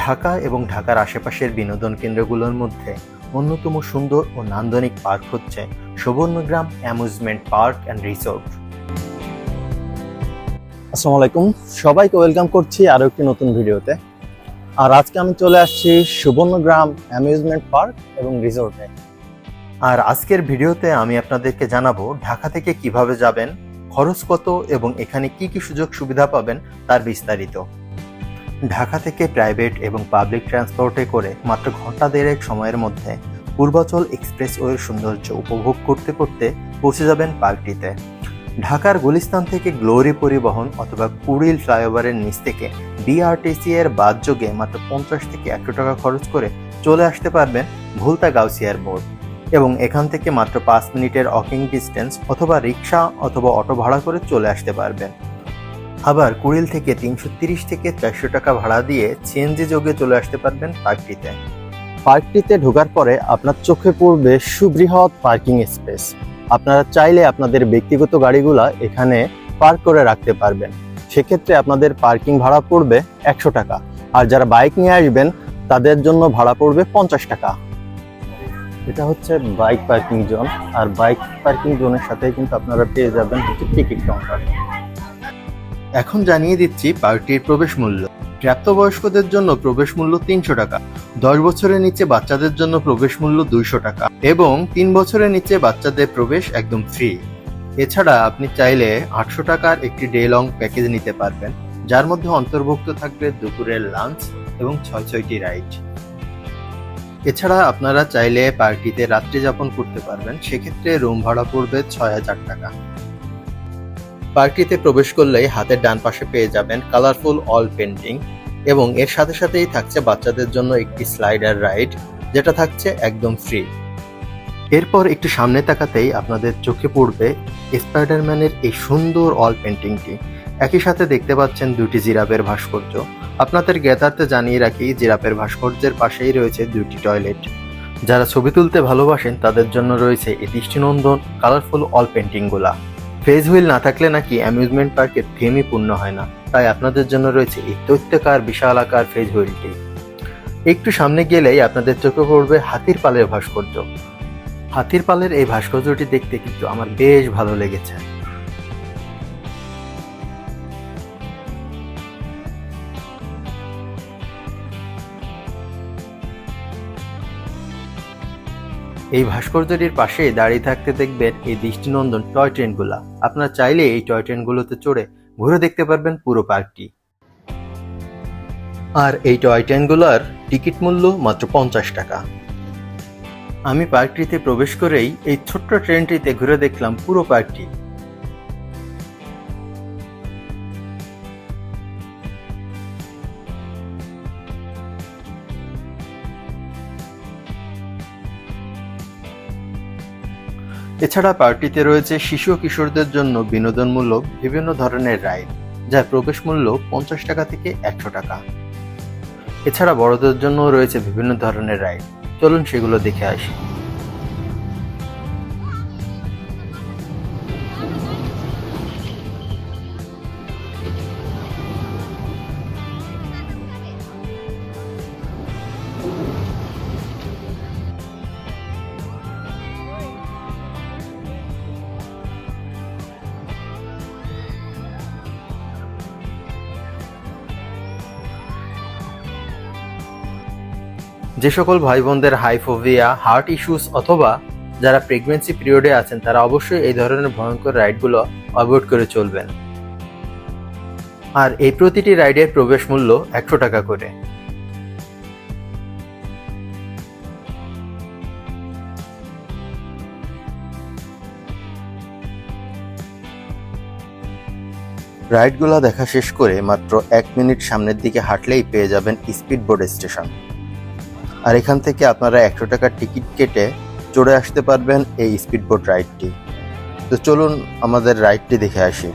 ঢাকা এবং ঢাকার আশেপাশের বিনোদন কেন্দ্রগুলোর মধ্যে অন্যতম সুন্দর ও নান্দনিক পার্ক হচ্ছে Subarnagram amusement park and resort. আসসালামু আলাইকুম। সবাইকে ওয়েলকাম করছি আরও একটি নতুন ভিডিওতে। আর আজকে আমি চলে আসছি সুবর্ণগ্রাম অ্যামিউজমেন্ট পার্ক এবং রিসোর্টে। আর আজকের ভিডিওতে আমি আপনাদেরকে জানাব ঢাকা থেকে কীভাবে যাবেন খরচ কত এবং এখানে কি কি সুযোগ সুবিধা পাবেন তার বিস্তারিত। ঢাকা থেকে প্রাইভেট এবং পাবলিক ট্রান্সপোর্টে করে মাত্র ঘণ্টা দেড়েক সময়ের মধ্যে পূর্বাচল এক্সপ্রেসওয়ের সৌন্দর্য উপভোগ করতে করতে পৌঁছে যাবেন পার্কটিতে। ঢাকার গুলিস্তান থেকে গ্লোরি পরিবহন অথবা কুড়িল ফ্লাইওভারের নিচ থেকে বিআরটিসি এর বাদ যোগে মাত্র পঞ্চাশ থেকে একশো টাকা খরচ করে চলে আসতে পারবেন ভুলতা গাউসিয়ার বোর্ড এবং এখান থেকে মাত্র পাঁচ মিনিটের ওয়াকিং ডিস্টেন্স অথবা রিক্সা অথবা অটো ভাড়া করে চলে আসতে পারবেন। আবার কুড়িল থেকে তিনশো থেকে চারশো টাকা ভাড়া দিয়ে সিএনজি যোগে চলে আসতে পারবেন পার্কটিতে। পার্কটিতে ঢোকার পরে আপনার চোখে পড়বে সুবৃহৎ পার্কিং স্পেস। আপনারা চাইলে আপনাদের ব্যক্তিগত গাড়িগুলা এখানে পার্ক করে রাখতে পারবেন। সেক্ষেত্রে আপনাদের পার্কিং ভাড়া পড়বে একশো টাকা। আর যারা বাইক নিয়ে আসবেন, তাদের জন্য ভাড়া পড়বে পঞ্চাশ টাকা। এটা হচ্ছে বাইক পার্কিং জোন। আর বাইক পার্কিং জোনের সাথে কিন্তু আপনারা পেয়ে যাবেন হচ্ছে টিকিট কাউন্টার। এখন জানিয়ে দিচ্ছি পার্কটির প্রবেশ মূল্য। প্রাপ্তবয়স্কদের জন্য প্রবেশ মূল্য তিনশো টাকা, দশ বছরের নিচে বাচ্চাদের জন্য প্রবেশ মূল্য দুইশো টাকা এবং তিন বছরের নিচে বাচ্চাদের প্রবেশ একদম ফ্রি এছাড়া আপনি চাইলে আটশো টাকার একটি ডে লং প্যাকেজ নিতে পারবেন, যার মধ্যে অন্তর্ভুক্ত থাকবে দুপুরের লাঞ্চ এবং ছয় ছয়টি রাইড এছাড়া আপনারা চাইলে পার্কটিতে রাত্রি যাপন করতে পারবেন, সেক্ষেত্রে রুম ভাড়া পড়বে ছয় হাজার টাকা। পার্কটিতে প্রবেশ করলেই হাতের ডান পাশে পেয়ে যাবেন কালারফুল অল পেন্টিং এবং এর সাথে সাথেই থাকছে বাচ্চাদের জন্য একটি স্লাইডার রাইড যেটা থাকছে একদম ফ্রি এরপর একটু সামনে তাকাতেই আপনাদের চোখে পড়বে স্পাইডারম্যানের এই সুন্দর অল পেন্টিংটি একই সাথে দেখতে পাচ্ছেন দুটি জিরাফের ভাস্কর্য। আপনাদের জ্ঞাতার্থে জানিয়ে রাখি, জিরাফের ভাস্কর্যের পাশেই রয়েছে দুটি টয়লেট যারা ছবি তুলতে ভালোবাসেন, তাদের জন্য রয়েছে এই দৃষ্টিনন্দন কালারফুল অল পেন্টিংগুলা ফেজ হুইল না থাকলে নাকি অ্যামিউজমেন্ট পার্কের থিমই পূর্ণ হয় না। তাই আপনাদের জন্য রয়েছে এই তৈত্যকার বিশাল আকার ফেজ হুইলটি। একটু সামনে গেলেই আপনাদের চোখে পড়বে হাতির পালের ভাস্কর্য। হাতির পালের এই ভাস্কর্যটি দেখতে কিন্তু আমার বেশ ভালো লেগেছে। এই ভাস্কর্যটির পাশে দাঁড়িয়ে থাকতে দেখবেন এই দৃষ্টিনন্দন টয় ট্রেনগুলা। আপনারা চাইলে এই টয় ট্রেনগুলোতে চড়ে ঘুরে দেখতে পারবেন পুরো পার্কটি। আর এই টয় ট্রেনগুলোর টিকিট মূল্য মাত্র পঞ্চাশ টাকা। আমি পার্কটিতে প্রবেশ করেই এই ছোট্ট ট্রেনটিতে ঘুরে দেখলাম পুরো পার্কটি। এছাড়া পার্টিতে রয়েছে শিশু ও কিশোরদের জন্য বিনোদনমূলক বিভিন্ন ধরনের রাইড, যার প্রবেশ মূল্য পঞ্চাশ টাকা থেকে একশো টাকা। এছাড়া বড়দের জন্য রয়েছে বিভিন্ন ধরনের রাইড। চলুন সেগুলো দেখে আসি। যে সকল ভাই বোনদের হাইফোভিয়া, হার্ট ইস্যুস অথবা যারা প্রেগনেন্সি পিরিয়ডে আছেন, তারা অবশ্যই এই ধরনের ভয়ঙ্কর রাইডগুলো অ্যাভয়েড করে চলবেন। আর এই প্রতিটি রাইডের প্রবেশ মূল্য একশো টাকা করে। রাইডগুলো দেখা শেষ করে মাত্র এক মিনিট সামনের দিকে হাঁটলেই পেয়ে যাবেন স্পিড বোর্ড স্টেশন। আর এখান থেকে আপনারা একশো টাকার টিকিট কেটে চড়ে আসতে পারবেন এই স্পিডবোট রাইডটি। তো চলুন আমাদের রাইডটি দেখে আসি।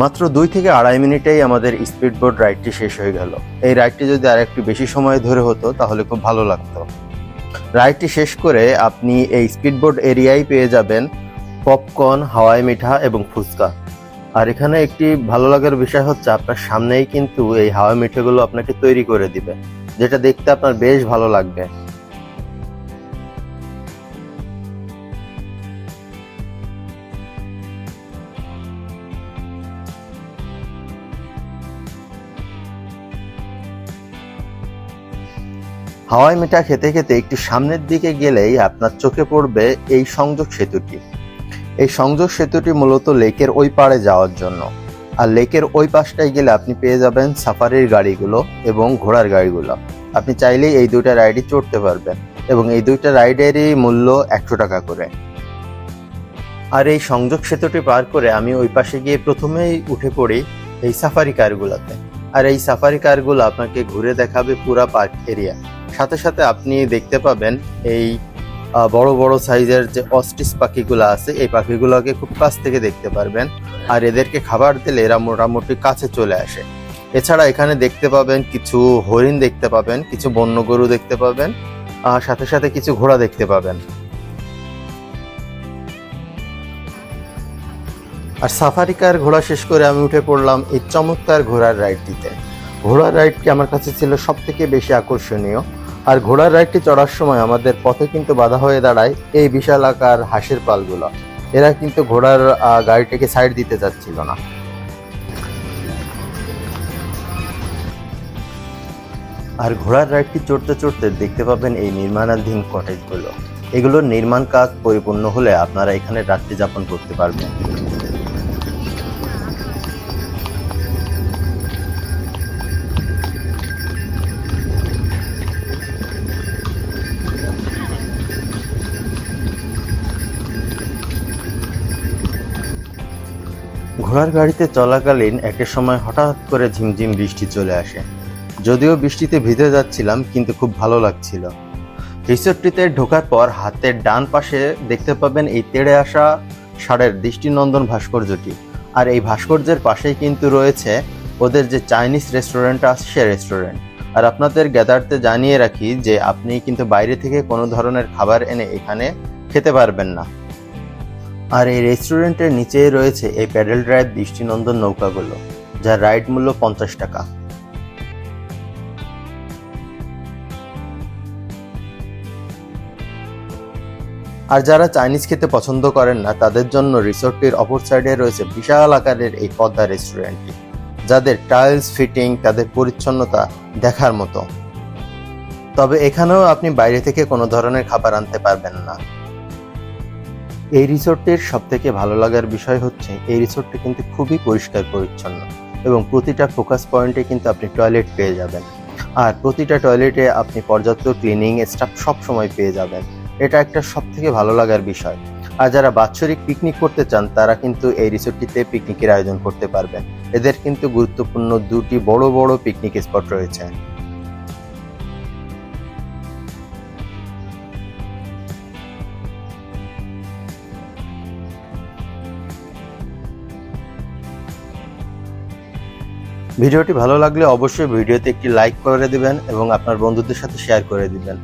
মাত্র দুই থেকে আড়াই মিনিটেই আমাদের স্পিড বোট রাইডটি শেষ হয়ে গেল। এই রাইডটি যদি আর একটু বেশি সময় ধরে হতো, তাহলে খুব ভালো লাগতো। রাইডটি শেষ করে আপনি এই স্পিড বোট এরিয়ায় পেয়ে যাবেন পপকর্ন, হাওয়াই মিঠা এবং ফুচকা। আর এখানে একটি ভালো লাগার বিষয় হচ্ছে, আপনার সামনেই কিন্তু এই হাওয়াই মিঠাগুলো আপনাকে তৈরি করে দিবে, যেটা দেখতে আপনার বেশ ভালো লাগবে। হাওয়াই মিঠা খেতে খেতে একটু সামনের দিকে গেলেই আপনার চোখে পড়বে এই সংযোগ সেতুটি। এই সংযোগ সেতুটি মূলত লেকের ওই পাড়ে যাওয়ার জন্য। আর লেকের ওই পাশটায় গেলে আপনি পেয়ে যাবেন সাফারির গাড়িগুলো এবং ঘোড়ার গাড়িগুলো। আপনি চাইলেই এই দুইটা রাইডই চড়তে পারবেন এবং এই দুইটা রাইডেরই মূল্য একশো টাকা করে। আর এই সংযোগ সেতুটি পার করে আমি ওই পাশে গিয়ে প্রথমেই উঠে পড়ি এই সাফারি কারগুলোতে। আর এই সাফারি কারগুলো আপনাকে ঘুরে দেখাবে পুরা পার্ক এরিয়া। সাথে সাথে আপনি দেখতে পাবেন এই বড় বড় সাইজের যে অস্টিস পাখিগুলো আছে, এই পাখিগুলোকে খুব কাছ থেকে দেখতে পারবেন। আর এদেরকে খাবার দিলে এরা মোটামুটি কাছে চলে আসে। এছাড়া এখানে দেখতে পাবেন কিছু হরিণ দেখতে পাবেন, কিছু বন্য গরু দেখতে পাবেন সাথে সাথে কিছু ঘোড়া দেখতে পাবেন। আর সাফারি কার ঘোড়া শেষ করে আমি উঠে পড়লাম এই চমৎকার ঘোড়ার রাইডটিতে। ঘোড়ার রাইডটি আমার কাছে ছিল সব থেকে বেশি আকর্ষণীয়। আর ঘোড়ার রাইডটি চড়ার সময় আমাদের পথে কিন্তু বাধা হয়ে দাঁড়ায় এই বিশাল আকার হাঁসের পালগুলো। এরা কিন্তু ঘোড়ার গাড়িটাকে সাইড দিতে চাচ্ছিল না। আর ঘোড়ার রাইডটি চড়তে চড়তে দেখতে পাবেন এই নির্মাণাধীন কটেজগুলো এগুলোর নির্মাণ কাজ পরিপূর্ণ হলে আপনারা এখানে রাত্রি যাপন করতে পারবেন। ঘোড়ার গাড়িতে চলাকালীন একটা সময় হঠাৎ করে ঝিমঝিম বৃষ্টি চলে আসে। যদিও বৃষ্টিতে ভিজে যাচ্ছিলাম, কিন্তু খুব ভালো লাগছিল। রিসোর্টটিতে ঢোকার পর হাতের ডান পাশে দেখতে পাবেন এই তেড়ে আসা ষাঁড়ের দৃষ্টিনন্দন ভাস্কর্যটি। আর এই ভাস্কর্যের পাশেই কিন্তু রয়েছে ওদের যে চাইনিজ রেস্টুরেন্ট আছে, সে রেস্টুরেন্ট। আর আপনাদের গ্যাদারতে জানিয়ে রাখি যে আপনি কিন্তু বাইরে থেকে কোনো ধরনের খাবার এনে এখানে খেতে পারবেন না। আর এই রেস্টুরেন্টের নিচেই রয়েছে এই প্যাডেল ড্রাইভ দৃষ্টিনন্দন নৌকাগুলো, যার রাইড মূল্য পঞ্চাশ টাকা। আর যারা চাইনিজ খেতে পছন্দ করেন না, তাদের জন্য রিসোর্টটির অপর সাইডে রয়েছে বিশাল আকারের এই পদ্মা রেস্টুরেন্টটি যাদের টাইলস ফিটিং তাদের পরিচ্ছন্নতা দেখার মতো। তবে এখানেও আপনি বাইরে থেকে কোনো ধরনের খাবার আনতে পারবেন না। এই রিসোর্টের সব থেকে ভালো লাগার বিষয় হচ্ছে, এই রিসোর্টটি কিন্তু খুবই পরিষ্কার পরিচ্ছন্ন এবং প্রতিটা ফোকাস পয়েন্টে কিন্তু আপনি টয়লেট পেয়ে যাবেন। আর প্রতিটা টয়লেটে আপনি পর্যাপ্ত ক্লিনিং স্টাফ সব সময় পেয়ে যাবেন। এটা একটা সব থেকে ভালো লাগার বিষয়। আর যারা বাৎসরিক পিকনিক করতে চান, তারা কিন্তু এই রিসোর্টটিতে পিকনিকের আয়োজন করতে পারবেন। এদের কিন্তু গুরুত্বপূর্ণ দুটি বড় বড় পিকনিক স্পট রয়েছে। ভিডিওটি ভালো লাগলে অবশ্যই ভিডিওতে একটি লাইক করে দেবেন এবং আপনার বন্ধুদের সাথে শেয়ার করে দিবেন।